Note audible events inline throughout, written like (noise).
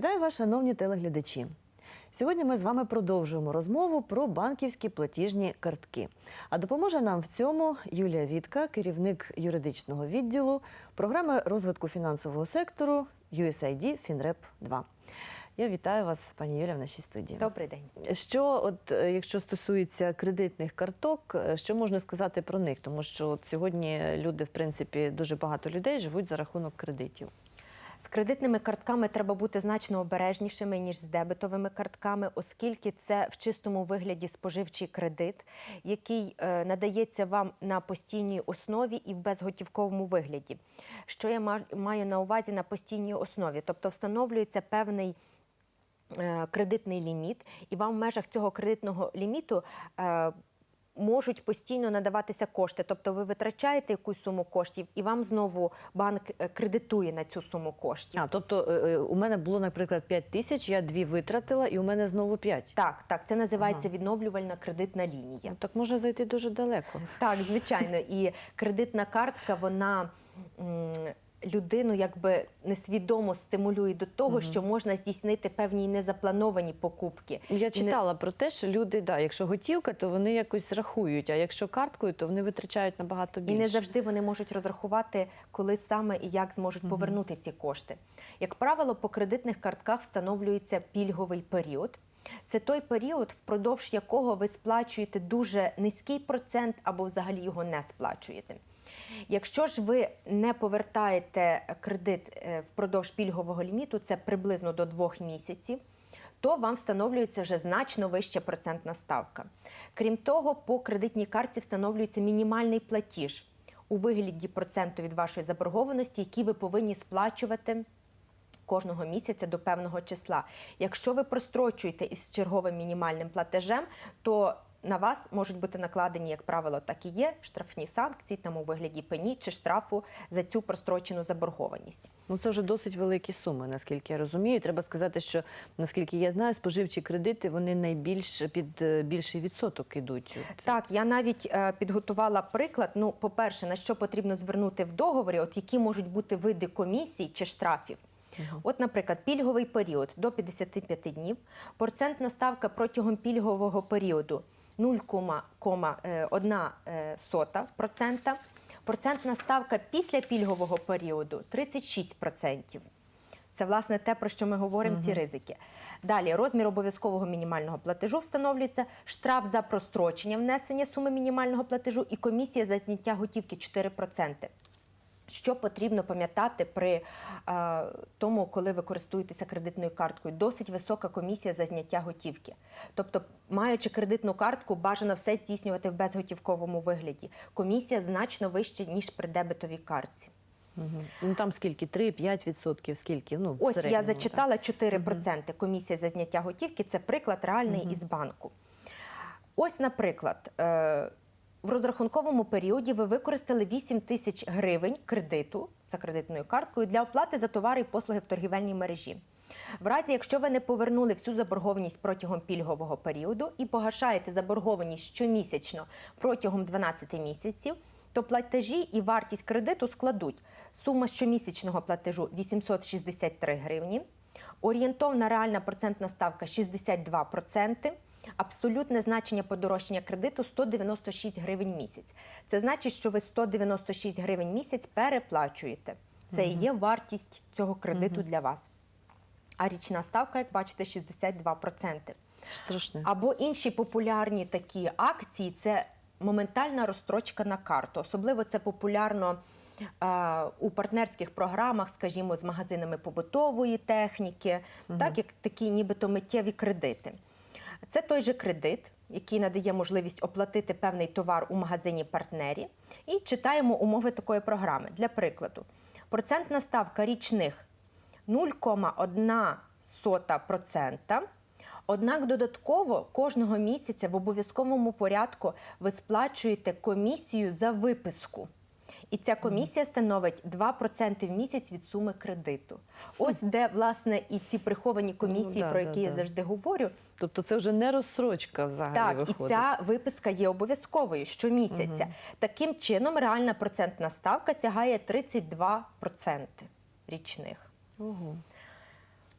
Вітаю вас, шановні телеглядачі. Сьогодні ми з вами продовжуємо розмову про банківські платіжні картки. А допоможе нам в цьому Юлія Вітка, керівник юридичного відділу програми розвитку фінансового сектору USAID FinRep 2. Я вітаю вас, пані Юля, в нашій студії. Добрий день. Що, от е, якщо стосується кредитних карток, е, що можна сказати про них? Тому що от сьогодні люди, в принципі, дуже багато людей живуть за рахунок кредитів. З кредитними картками треба бути значно обережнішими ніж з дебетовими картками, оскільки це в чистому вигляді споживчий кредит, який е, надається вам на постійній основі і в безготівковому вигляді. Що я маю на увазі на постійній основі? Тобто встановлюється певний е, кредитний ліміт, і вам в межах цього кредитного ліміту. Можуть постійно надаватися кошти, тобто ви витрачаєте якусь суму коштів, і вам знову банк е, кредитує на цю суму коштів. А, тобто е, е, у мене було, наприклад, 5 тисяч, я дві витратила, і у мене знову 5. Так, так, це називається Ага. відновлювальна кредитна лінія. Ну, Так може зайти дуже далеко. Так, звичайно, і кредитна картка вона людину якби несвідомо стимулює до того, що можна здійснити певні незаплановані покупки. Я І не- читала про те, що люди, да, якщо готівка, то вони якось рахують, а якщо карткою, то вони витрачають набагато І не завжди вони можуть розрахувати, коли саме і як зможуть повернути ці кошти. Як правило, по кредитних картках встановлюється пільговий період. Це той період, впродовж якого ви сплачуєте дуже низький процент або взагалі його не сплачуєте. Якщо ж ви не повертаєте кредит е, впродовж пільгового ліміту, це приблизно до двох місяців, то вам встановлюється вже значно вища процентна ставка. Крім того, по кредитній картці встановлюється мінімальний платіж у вигляді проценту від вашої заборгованості, який ви повинні сплачувати кожного місяця до певного числа. Якщо ви прострочуєте із черговим мінімальним платежем, то на вас можуть бути накладені, як правило, так і є штрафні санкції там у вигляді пені чи штрафу за цю прострочену заборгованість. Ну це вже досить великі суми, наскільки я розумію. Треба сказати, що наскільки я знаю, споживчі кредити вони найбільш під е, більший відсоток ідуть. Так, я навіть е, підготувала приклад. Ну, по-перше, на що потрібно звернути в договорі, от які можуть бути види комісій чи штрафів. От, наприклад, пільговий період до 55 днів, процентна ставка протягом пільгового періоду 0,1%, процентна ставка після пільгового періоду 36%. Це власне те, про що ми говоримо, ці ризики. Далі розмір обов'язкового мінімального платежу встановлюється, штраф за прострочення внесення суми мінімального платежу і комісія за зняття готівки 4%. Що потрібно пам'ятати при е, тому, коли ви користуєтеся кредитною карткою? Досить висока комісія за зняття готівки. Тобто, маючи кредитну картку, бажано все здійснювати в безготівковому вигляді. Комісія значно вища, ніж при дебетовій картці. Мгм. Ну там скільки? 3-5 відсотків, скільки? Ну, Ось я зачитала 4% комісія за зняття готівки. Це приклад реальний із банку. Ось, наприклад, е, в розрахунковому періоді ви використали 8 тисяч гривень кредиту за кредитною карткою для оплати за товари і послуги в торгівельній мережі. В разі, якщо ви не повернули всю заборгованість протягом пільгового періоду і погашаєте заборгованість щомісячно протягом 12 місяців, то платежі і вартість кредиту складуть сума щомісячного платежу 863 гривні, орієнтовна реальна процентна ставка 62%, абсолютне значення подорожчання кредиту 196 гривень місяць. Це значить, що ви 196 гривень місяць переплачуєте. Це і є вартість цього кредиту для вас. А річна ставка, як бачите, 62%. Страшне. Або інші популярні такі акції це моментальна розстрочка на карту. Особливо це популярно е, у партнерських програмах, скажімо, з магазинами побутової техніки, так як такі нібито миттєві кредити. Це той же кредит, який надає можливість оплатити певний товар у магазині партнері. І читаємо умови такої програми. Для прикладу, процентна ставка річних 0,1%. Однак додатково кожного місяця в обов'язковому порядку ви сплачуєте комісію за виписку. І ця комісія становить 2% в місяць від суми кредиту. Ось де, власне, і ці приховані комісії, Ну, да, про да, які я да. завжди говорю. Тобто це вже не розсрочка взагалі Так, виходить. і ця виписка є обов'язковою щомісяця. Таким чином, реальна процентна ставка сягає 32% річних. Ого.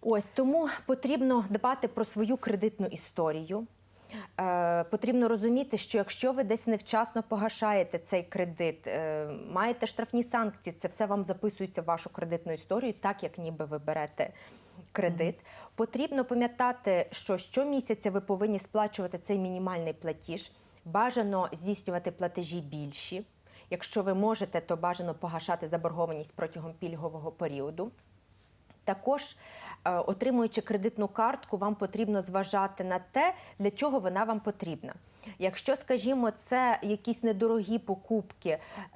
Ось тому потрібно дбати про свою кредитну історію. Е, потрібно розуміти, що якщо ви десь невчасно погашаєте цей кредит, е, маєте штрафні санкції, це все вам записується в вашу кредитну історію, так як ніби ви берете кредит. Потрібно пам'ятати, що щомісяця ви повинні сплачувати цей мінімальний платіж. Бажано здійснювати платежі більші. Якщо ви можете, то бажано погашати заборгованість протягом пільгового періоду. Також, е, отримуючи кредитну картку, вам потрібно зважати на те, для чого вона вам потрібна. Якщо, скажімо, це якісь недорогі покупки,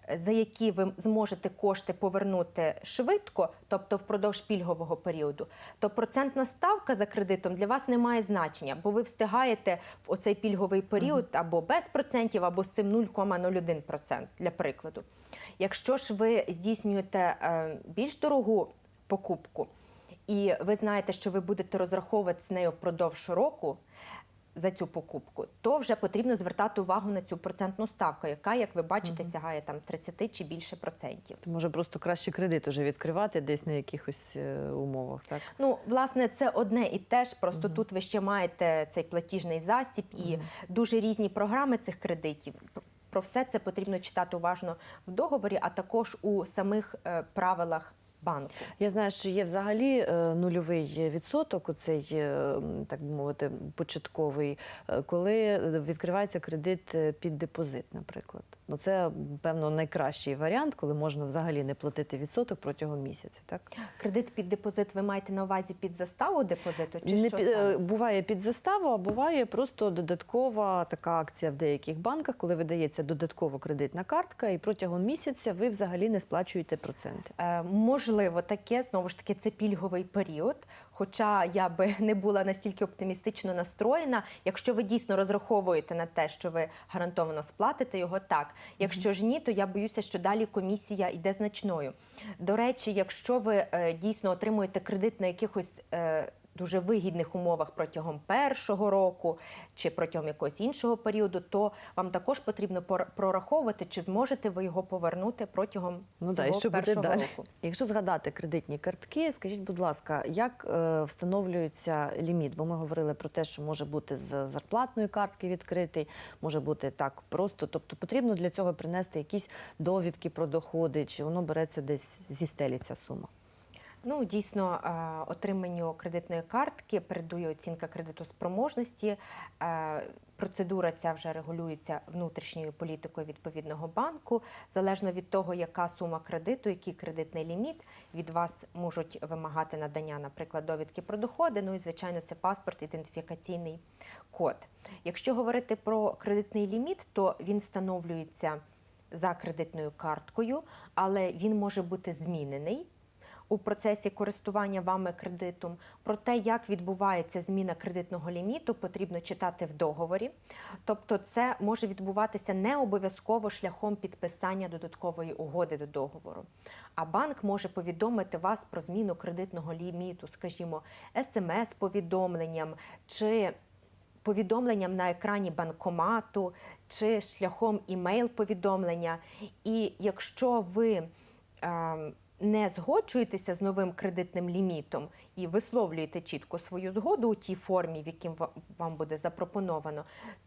е, за які ви зможете кошти повернути швидко, тобто впродовж пільгового періоду, то процентна ставка за кредитом для вас не має значення, бо ви встигаєте в оцей пільговий період або без процентів, або з цим 0,01% для прикладу. Якщо ж ви здійснюєте е, більш дорогу покупку, і ви знаєте, що ви будете розраховувати з нею впродовж року за цю покупку, то вже потрібно звертати увагу на цю процентну ставку, яка, як ви бачите, Мгм. сягає там 30 чи більше процентів. То може просто краще кредит уже відкривати десь на якихось е, умовах, так? Ну, власне, це одне і те ж. Просто Мгм. тут ви ще маєте цей платіжний засіб і Мгм. дуже різні програми цих кредитів. Про все це потрібно читати уважно в договорі, а також у самих е, правилах банку. Я знаю, що є взагалі е, нульовий відсоток, оцей, е, м, так би мовити, початковий, е, коли відкривається кредит е, під депозит, наприклад. Ну це, певно, найкращий варіант, коли можна взагалі не платити відсоток протягом місяця, так? Кредит під депозит ви маєте на увазі під заставу депозиту? Чи не що пі- е, саме? буває під заставу, а буває просто додаткова така акція в деяких банках, коли видається додаткова кредитна картка, і протягом місяця ви взагалі не сплачуєте проценти. Е, Можливо, таке знову ж таки це пільговий період. Хоча я би (laughs) не була настільки оптимістично настроєна. Якщо ви дійсно розраховуєте на те, що ви гарантовано сплатите його, так. Якщо ж ні, то я боюся, що далі комісія йде значною. До речі, якщо ви е, дійсно отримуєте кредит на якихось е, дуже вигідних умовах протягом першого року чи протягом якогось іншого періоду, то вам також потрібно прораховувати, чи зможете ви його повернути протягом Ну да, цього що буде першого далі? року. Якщо згадати кредитні картки, скажіть, будь ласка, як е, встановлюється ліміт? Бо ми говорили про те, що може бути з зарплатної картки відкритий, може бути так просто. Тобто потрібно для цього принести якісь довідки про доходи, чи воно береться десь зі стелі ця сума. Ну, дійсно, е, отриманню кредитної картки передує оцінка кредитоспроможності. Е, Процедура ця вже регулюється внутрішньою політикою відповідного банку. Залежно від того, яка сума кредиту, який кредитний ліміт, від вас можуть вимагати надання, наприклад, довідки про доходи. Ну і звичайно, це паспорт, ідентифікаційний код. Якщо говорити про кредитний ліміт, то він встановлюється за кредитною карткою, але він може бути змінений у процесі користування вами кредитом. Про те, як відбувається зміна кредитного ліміту, потрібно читати в договорі. Тобто, це може відбуватися не обов'язково шляхом підписання додаткової угоди до договору. А банк може повідомити вас про зміну кредитного ліміту, скажімо, смс-повідомленням чи повідомленням на екрані банкомату чи шляхом імейл-повідомлення. І якщо ви е, не згоджуєтеся з новим кредитним лімітом і висловлюєте чітко свою згоду у тій формі, в ва- вам буде запропоновано,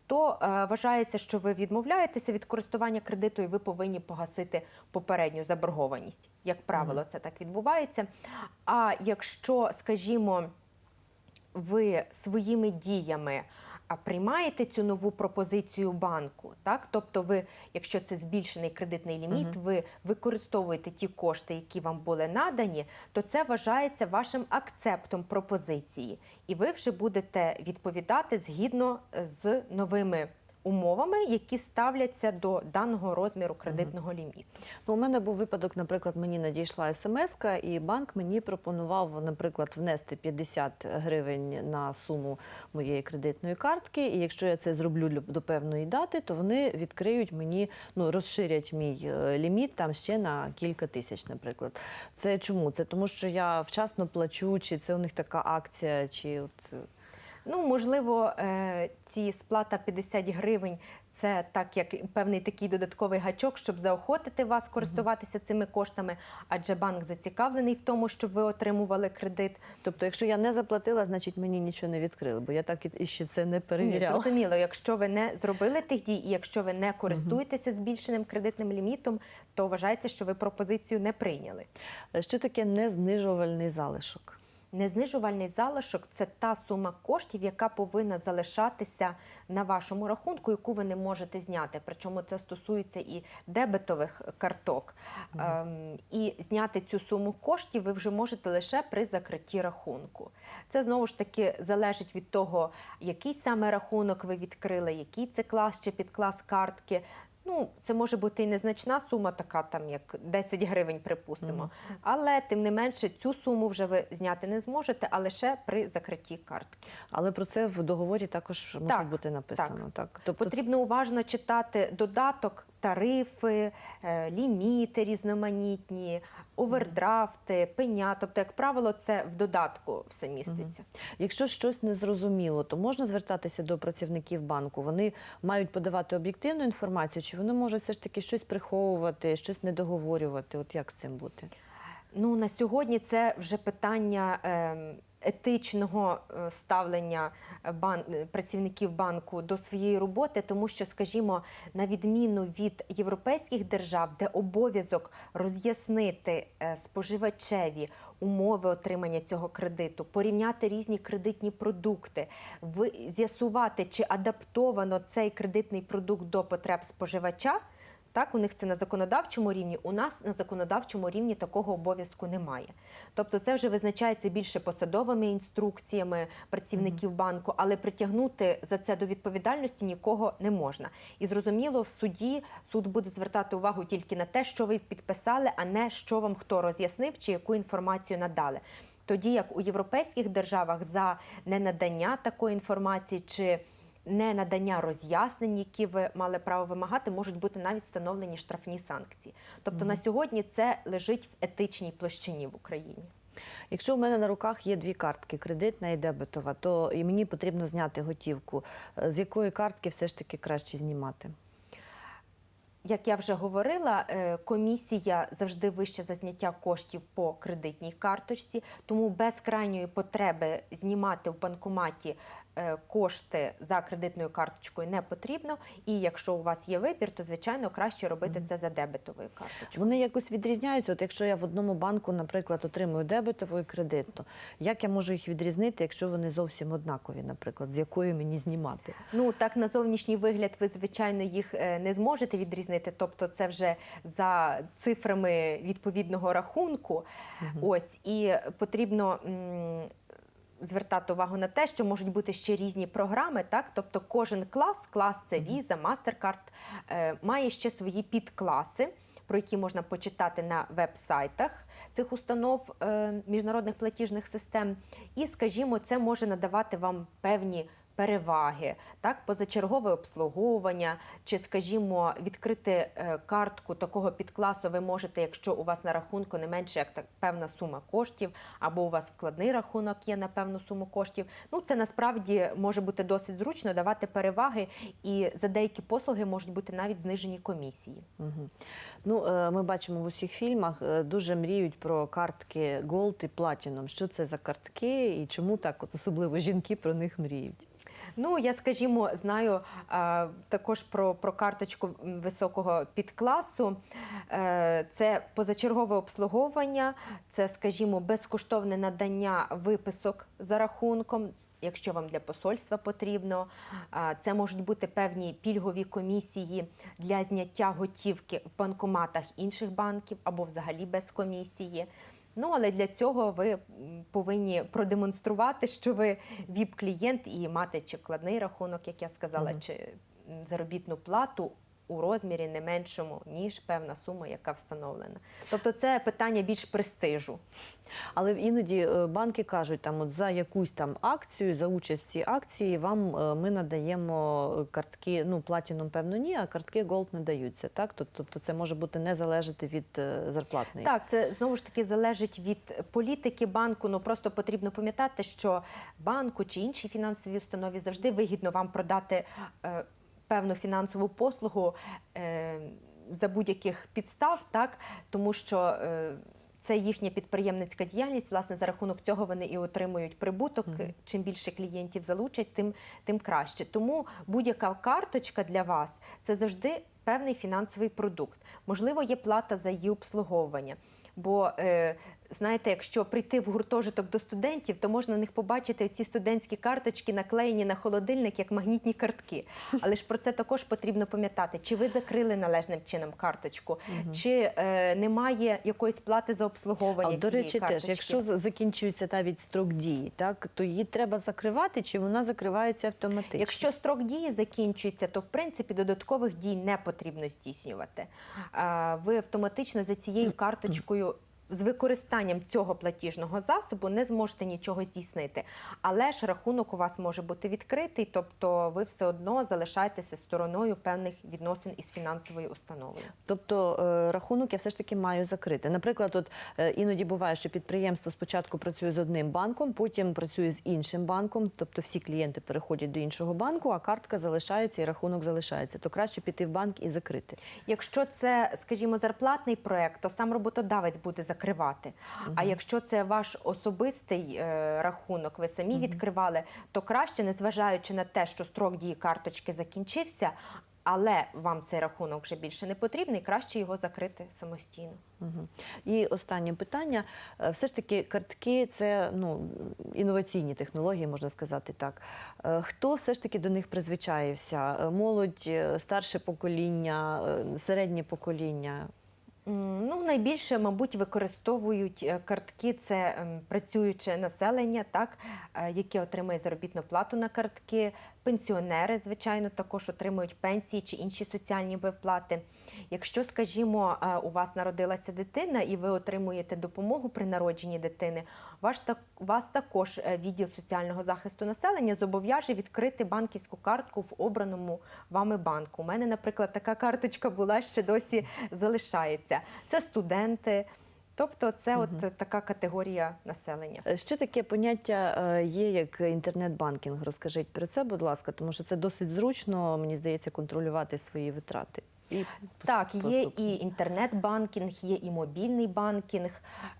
то е, вважається, що ви відмовляєтеся від користування кредиту і ви повинні погасити попередню заборгованість. Як правило, це так відбувається. А якщо, скажімо, ви своїми діями приймаєте цю нову пропозицію банку, так? Тобто, ви, якщо це збільшений кредитний ліміт, Мгм. ви використовуєте ті кошти, які вам були надані, то це вважається вашим акцептом пропозиції, і ви вже будете відповідати згідно з новими умовами, які ставляться до даного розміру кредитного ліміту. Ну, у мене був випадок, наприклад, мені надійшла смс і банк мені пропонував, наприклад, внести 50 гривень на суму моєї кредитної картки. І якщо я це зроблю до певної дати, то вони відкриють мені, ну розширять мій е, ліміт там ще на кілька тисяч, наприклад. Це чому? Це тому, що я вчасно плачу, чи це у них така акція, чи от е, Ну, можливо, е, ці сплата 50 гривень це так як певний такий додатковий гачок, щоб заохотити вас користуватися цими коштами, адже банк зацікавлений в тому, щоб ви отримували кредит. Тобто, якщо я не заплатила, значить мені нічого не відкрили, бо я так і- ще це не Ні, перевіряла. зрозуміло, якщо ви не зробили тих дій, і якщо ви не користуєтеся збільшеним кредитним лімітом, то вважайте, що ви пропозицію не прийняли. Що таке незнижувальний залишок? Незнижувальний залишок це та сума коштів, яка повинна залишатися на вашому рахунку, яку ви не можете зняти. Причому це стосується і дебетових карток. Ем, і зняти цю суму коштів ви вже можете лише при закритті рахунку. Це знову ж таки залежить від того, який саме рахунок ви відкрили, який це клас чи підклас картки. Ну, це може бути і незначна сума, така там як 10 гривень, припустимо. Але тим не менше цю суму вже ви зняти не зможете, а лише при закритті картки. Але про це в договорі також може Так, бути написано. Так. Тобто Потрібно уважно читати додаток, тарифи, е, ліміти різноманітні, овердрафти, пеня. Тобто, як правило, це в додатку все міститься. Якщо щось незрозуміло, то можна звертатися до працівників банку. Вони мають подавати об'єктивну інформацію, чи вони можуть все ж таки щось приховувати, щось недоговорювати? От як з цим бути? Ну на сьогодні це вже питання ем, етичного е, ставлення бан... е, працівників банку до своєї роботи, тому що, скажімо, на відміну від європейських держав, де обов'язок роз'яснити е, споживачеві умови отримання цього кредиту, порівняти різні кредитні продукти, з'ясувати, чи адаптовано цей кредитний продукт до потреб споживача. Так, у них це на законодавчому рівні. У нас на законодавчому рівні такого обов'язку немає. Тобто, це вже визначається більше посадовими інструкціями працівників банку, але притягнути за це до відповідальності нікого не можна. І зрозуміло, в суді суд буде звертати увагу тільки на те, що ви підписали, а не що вам хто роз'яснив чи яку інформацію надали. Тоді як у європейських державах за ненадання такої інформації чи не надання роз'яснень, які ви мали право вимагати, можуть бути навіть встановлені штрафні санкції. Тобто на сьогодні це лежить в етичній площині в Україні. Якщо у мене на руках є дві картки, кредитна і дебетова, то і мені потрібно зняти готівку. З якої картки все ж таки краще знімати? Як я вже говорила, е, комісія завжди вища за зняття коштів по кредитній карточці, тому без крайньої потреби знімати в банкоматі кошти за кредитною карточкою не потрібно. І якщо у вас є вибір, то звичайно краще робити це за дебетовою карточкою. Вони якось відрізняються. От якщо я в одному банку, наприклад, отримую дебетову і кредитну, як я можу їх відрізнити, якщо вони зовсім однакові, наприклад, з якої мені знімати? Ну так на зовнішній вигляд ви звичайно їх е, не зможете відрізнити. Тобто, це вже за цифрами відповідного рахунку. Ось і потрібно. Звертати увагу на те, що можуть бути ще різні програми, так тобто кожен клас, клас це Visa, MasterCard, е, має ще свої підкласи, про які можна почитати на веб-сайтах цих установ е, міжнародних платіжних систем. І, скажімо, це може надавати вам певні переваги, так, позачергове обслуговування, чи, скажімо, відкрити е, картку такого підкласу ви можете, якщо у вас на рахунку не менше як так певна сума коштів, або у вас вкладний рахунок є на певну суму коштів. Ну це насправді може бути досить зручно давати переваги, і за деякі послуги можуть бути навіть знижені комісії. Угу. Ну, е, ми бачимо в усіх фільмах, е, дуже мріють про картки Gold і Platinum. Що це за картки і чому так от особливо жінки про них мріють? Ну, я, скажімо, знаю а, також про, про карточку високого підкласу. Е, Це позачергове обслуговування, це, скажімо, безкоштовне надання виписок за рахунком. Якщо вам для посольства потрібно, це можуть бути певні пільгові комісії для зняття готівки в банкоматах інших банків або взагалі без комісії. Ну, але для цього ви повинні продемонструвати, що ви ВІП-клієнт і мати чи вкладний рахунок, як я сказала, Мгм. чи заробітну плату у розмірі не меншому, ніж певна сума, яка встановлена. Тобто це питання більш престижу. Але іноді е, банки кажуть, там от за якусь там акцію, за участь в цій акції, вам е, ми надаємо е, картки. Ну, Platinum, певно, ні, а картки Gold не даються. Так, Тоб- тобто це може бути не залежати від зарплатної. Так, це знову ж таки залежить від політики банку. Ну просто потрібно пам'ятати, що банку чи іншій фінансовій установі завжди вигідно вам продати. Певну фінансову послугу е, за будь-яких підстав, так тому що. Е, це їхня підприємницька діяльність. Власне, за рахунок цього вони і отримують прибуток. Мгм. Чим більше клієнтів залучать, тим, тим краще. Тому будь-яка карточка для вас це завжди певний фінансовий продукт. Можливо, є плата за її обслуговування. Бо е, знаєте, якщо прийти в гуртожиток до студентів, то можна на них побачити ці студентські карточки, наклеєні на холодильник як магнітні картки. (laughs) Але ж про це також потрібно пам'ятати, чи ви закрили належним чином карточку, чи е, немає якоїсь плати за обслуговування. А до речі, теж, якщо закінчується навіть строк дії, так то її треба закривати, чи вона закривається автоматично? Якщо строк дії закінчується, то в принципі додаткових дій не потрібно здійснювати. Ви автоматично за цією карточкою. З використанням цього платіжного засобу не зможете нічого здійснити, але ж рахунок у вас може бути відкритий, тобто ви все одно залишаєтеся стороною певних відносин із фінансовою установою. Тобто е, рахунок я все ж таки маю закрити. Наприклад, от е, іноді буває, що підприємство спочатку працює з одним банком, потім працює з іншим банком. Тобто всі клієнти переходять до іншого банку, а картка залишається і рахунок залишається. То краще піти в банк і закрити. Якщо це, скажімо, зарплатний проект, то сам роботодавець буде закривати. А якщо це ваш особистий е, рахунок, ви самі Мгм. відкривали, то краще, незважаючи на те, що строк дії карточки закінчився, але вам цей рахунок вже більше не потрібний, краще його закрити самостійно. Мгм. І останнє питання. Е, Все ж таки, картки це ну, інноваційні технології, можна сказати так. Е, Хто все ж таки до них призвичаївся? Е, Молодь, старше покоління, середнє покоління? Ну, найбільше, мабуть, використовують е, картки це ем, працююче населення, так, е, яке отримує заробітну плату на картки. Пенсіонери, звичайно, також отримують пенсії чи інші соціальні виплати. Якщо, скажімо, е, у вас народилася дитина і ви отримуєте допомогу при народженні дитини, вас також е, відділ соціального захисту населення зобов'яже відкрити банківську картку в обраному вами банку. У мене, наприклад, така карточка була ще досі залишається. Це студенти. Тобто, це Мгм. от така категорія населення. Е, Ще таке поняття е, є, як інтернет-банкінг. Розкажіть про це, будь ласка, тому що це досить зручно, мені здається, контролювати свої витрати. І Так, є і інтернет-банкінг, є і мобільний банкінг.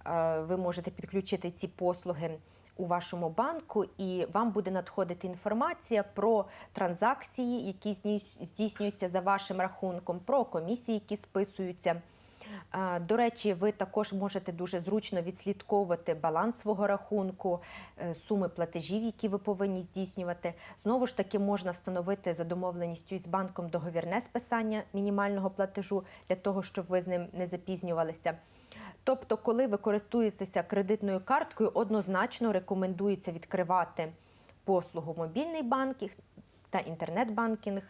Е, Ви можете підключити ці послуги у вашому банку, і вам буде надходити інформація про транзакції, які здійс- здійснюються за вашим рахунком, про комісії, які списуються. До речі, ви також можете дуже зручно відслідковувати баланс свого рахунку, е, суми платежів, які ви повинні здійснювати. Знову ж таки, можна встановити за домовленістю із банком договірне списання мінімального платежу для того, щоб ви з ним не запізнювалися. Тобто, коли ви користуєтеся кредитною карткою, однозначно рекомендується відкривати послугу мобільний банкінг та інтернет-банкінг,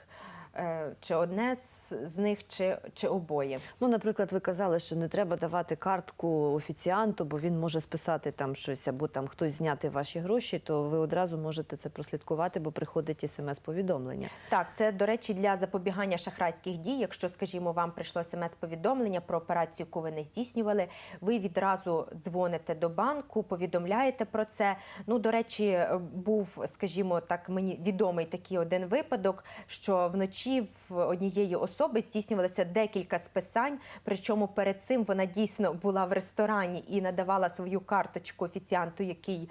чи одне з- з них, чи, чи обоє. Ну, наприклад, ви казали, що не треба давати картку офіціанту, бо він може списати там щось, або там хтось зняти ваші гроші, то ви одразу можете це прослідкувати, бо приходить смс-повідомлення. Так, це до речі для запобігання шахрайських дій. Якщо, скажімо, вам прийшло смс-повідомлення про операцію, яку ви не здійснювали, ви відразу дзвоните до банку, повідомляєте про це. Ну, до речі, е, був, скажімо, так мені відомий такий один випадок, що вночі в однієї особи здійснювалося декілька списань. Причому перед цим вона дійсно була в ресторані і надавала свою карточку офіціанту, який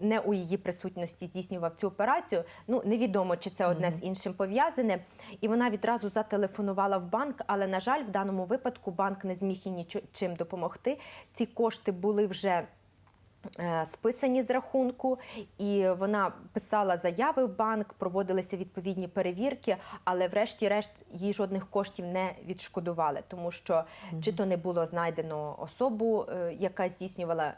не у її присутності здійснював цю операцію. Ну невідомо, чи це одне з іншим пов'язане. І вона відразу зателефонувала в банк, але на жаль, в даному випадку банк не зміг їй нічим допомогти. Ці кошти були вже. Е, Списані з рахунку, і вона писала заяви в банк, проводилися відповідні перевірки, але врешті-решт їй жодних коштів не відшкодували, тому що чи то не було знайдено особу, е, яка здійснювала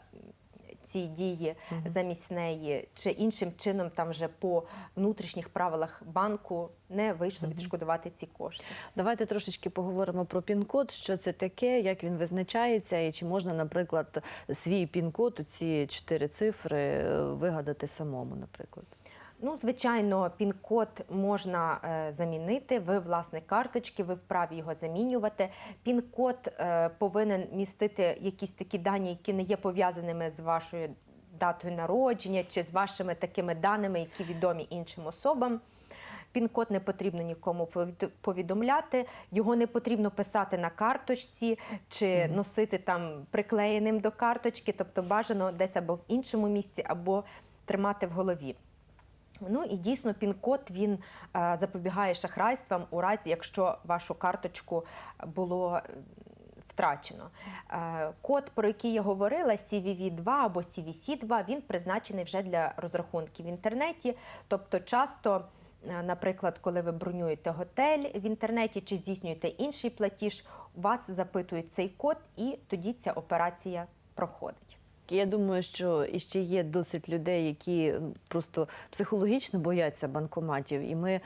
ці дії замість неї, чи іншим чином там вже по внутрішніх правилах банку не вийшло відшкодувати ці кошти. Давайте трошечки поговоримо про пін-код, що це таке, як він визначається, і чи можна, наприклад, свій пін-код, ці чотири цифри, е, вигадати самому, наприклад. Ну, звичайно, пін-код можна е, замінити. Ви власник карточки, ви вправі його замінювати. Пін-код е, повинен містити якісь такі дані, які не є пов'язаними з вашою датою народження чи з вашими такими даними, які відомі іншим особам. Пін-код не потрібно нікому повід- повідомляти, його не потрібно писати на карточці чи носити там приклеєним до карточки, тобто бажано десь або в іншому місці, або тримати в голові. Ну і дійсно пін-код він е, запобігає шахрайствам у разі, якщо вашу карточку було втрачено. Е, Код, про який я говорила, CVV2 або CVC2, він призначений вже для розрахунків в інтернеті. Тобто, часто, е, наприклад, коли ви бронюєте готель в інтернеті чи здійснюєте інший платіж, вас запитують цей код, і тоді ця операція проходить. Я думаю, що іще є досить людей, які просто психологічно бояться банкоматів, і ми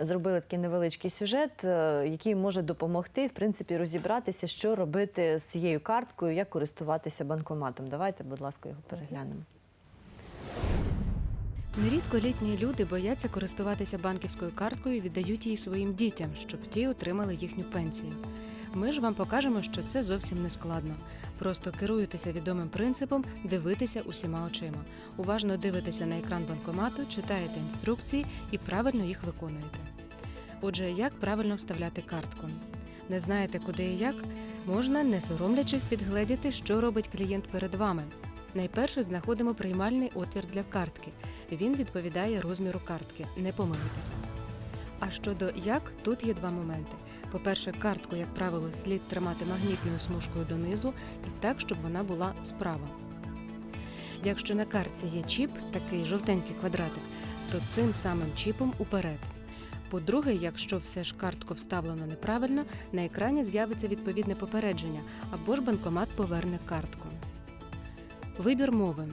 зробили такий невеличкий сюжет, е, який може допомогти в принципі розібратися, що робити з цією карткою, як користуватися банкоматом. Давайте, будь ласка, його переглянемо. Нерідко літні люди бояться користуватися банківською карткою і віддають її своїм дітям, щоб ті отримали їхню пенсію. Ми ж вам покажемо, що це зовсім не складно. Просто керуєтеся відомим принципом дивитися усіма очима. Уважно дивитеся на екран банкомату, читаєте інструкції і правильно їх виконуєте. Отже, як правильно вставляти картку? Не знаєте, куди і як? Можна, не соромлячись, підгледіти, що робить клієнт перед вами. Найперше знаходимо приймальний отвір для картки. Він відповідає розміру картки, не помилитися. А щодо як, тут є два моменти. По-перше, картку, як правило, слід тримати магнітною смужкою донизу і так, щоб вона була справа. Якщо на картці є чіп, такий жовтенький квадратик, то цим самим чіпом уперед. По-друге, якщо все ж картку вставлено неправильно, на екрані з'явиться відповідне попередження або ж банкомат поверне картку. Вибір мови.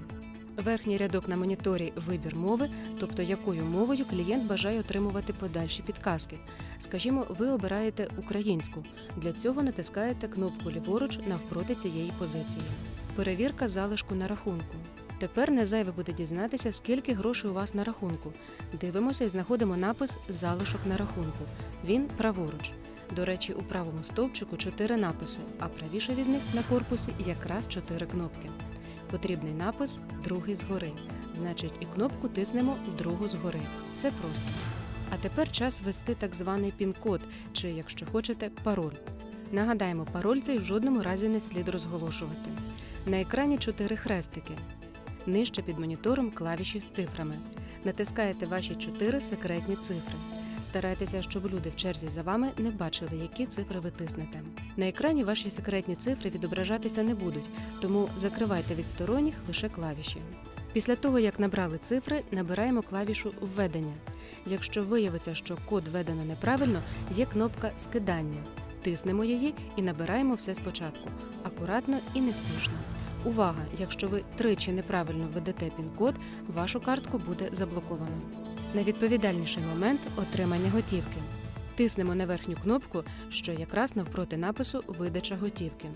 Верхній рядок на моніторі вибір мови, тобто якою мовою клієнт бажає отримувати подальші підказки. Скажімо, ви обираєте українську. Для цього натискаєте кнопку ліворуч навпроти цієї позиції. Перевірка залишку на рахунку. Тепер не зайве буде дізнатися, скільки грошей у вас на рахунку. Дивимося і знаходимо напис Залишок на рахунку. Він праворуч. До речі, у правому стовпчику чотири написи, а правіше від них на корпусі якраз чотири кнопки. Потрібний напис другий згори. Значить, і кнопку тиснемо другу згори. Все просто. А тепер час ввести так званий пін-код, чи, якщо хочете, пароль. Нагадаємо, пароль цей в жодному разі не слід розголошувати. На екрані чотири хрестики. Нижче під монітором клавіші з цифрами. Натискаєте ваші чотири секретні цифри. Старайтеся, щоб люди в черзі за вами не бачили, які цифри ви тиснете. На екрані ваші секретні цифри відображатися не будуть, тому закривайте від сторонніх лише клавіші. Після того, як набрали цифри, набираємо клавішу Введення. Якщо виявиться, що код введено неправильно, є кнопка Скидання. Тиснемо її і набираємо все спочатку, акуратно і неспішно. Увага! Якщо ви тричі неправильно введете пін-код, вашу картку буде заблоковано. Найвідповідальніший момент отримання готівки. Тиснемо на верхню кнопку, що якраз навпроти напису Видача готівки.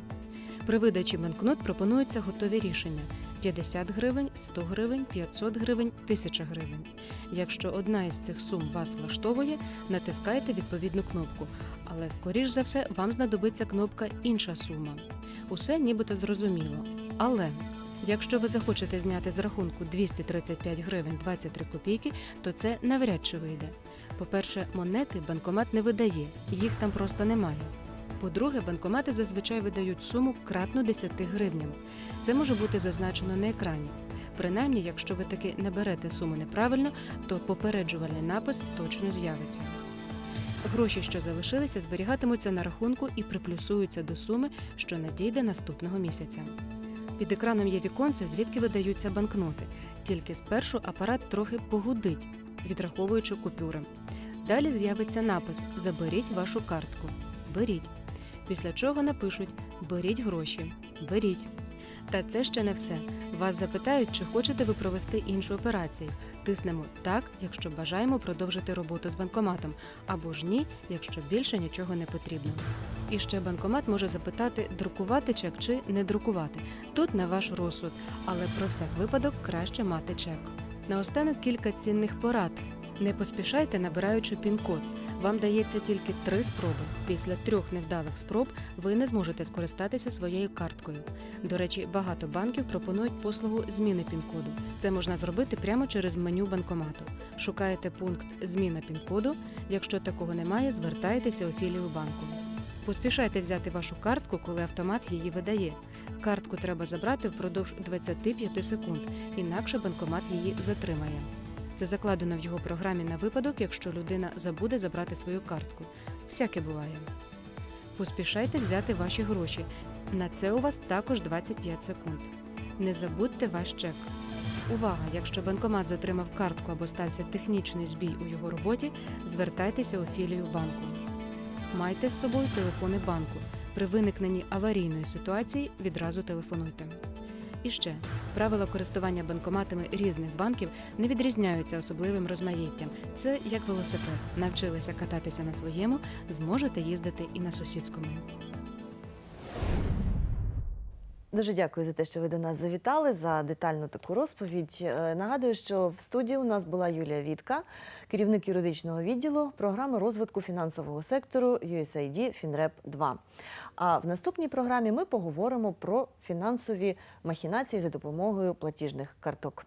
При видачі банкнот пропонуються готові рішення: 50 гривень, 100 гривень, 500 гривень, 1000 гривень. Якщо одна із цих сум вас влаштовує, натискайте відповідну кнопку, але скоріш за все вам знадобиться кнопка Інша сума. Усе нібито зрозуміло. Але якщо ви захочете зняти з рахунку 235 гривень 23 копійки, то це навряд чи вийде. По-перше, монети банкомат не видає, їх там просто немає. По-друге, банкомати зазвичай видають суму кратну 10 гривням. Це може бути зазначено на екрані. Принаймні, якщо ви таки наберете суму неправильно, то попереджувальний напис точно з'явиться. Гроші, що залишилися, зберігатимуться на рахунку і приплюсуються до суми, що надійде наступного місяця. Під екраном є віконце, звідки видаються банкноти. Тільки спершу апарат трохи погудить, відраховуючи купюри. Далі з'явиться напис Заберіть вашу картку. Беріть. Після чого напишуть Беріть гроші. Беріть. Та це ще не все. Вас запитають, чи хочете ви провести іншу операцію. Тиснемо так, якщо бажаємо продовжити роботу з банкоматом, або ж ні, якщо більше нічого не потрібно. І ще банкомат може запитати, друкувати чек чи не друкувати. Тут на ваш розсуд, але про всяк випадок краще мати чек. Наостанок кілька цінних порад. Не поспішайте, набираючи пін-код. Вам дається тільки три спроби. Після трьох невдалих спроб ви не зможете скористатися своєю карткою. До речі, багато банків пропонують послугу зміни пін-коду. Це можна зробити прямо через меню банкомату. Шукаєте пункт Зміна пін-коду. Якщо такого немає, звертайтеся у філію банку. Поспішайте взяти вашу картку, коли автомат її видає. Картку треба забрати впродовж 25 секунд, інакше банкомат її затримає. Це закладено в його програмі на випадок, якщо людина забуде забрати свою картку. Всяке буває. Поспішайте взяти ваші гроші. На це у вас також 25 секунд. Не забудьте ваш чек. Увага! Якщо банкомат затримав картку або стався технічний збій у його роботі, звертайтеся у філію банку. Майте з собою телефони банку. При виникненні аварійної ситуації відразу телефонуйте. І ще правила користування банкоматами різних банків не відрізняються особливим розмаїттям. Це як велосипед. Навчилися кататися на своєму, зможете їздити і на сусідському. Дуже дякую за те, що ви до нас завітали за детальну таку розповідь. Е, Нагадую, що в студії у нас була Юлія Вітка, керівник юридичного відділу програми розвитку фінансового сектору USAID FinRep 2. А в наступній програмі ми поговоримо про фінансові махінації за допомогою платіжних карток.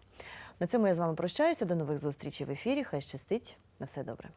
На цьому я з вами прощаюся. До нових зустрічей в ефірі. Хай щастить. На все добре.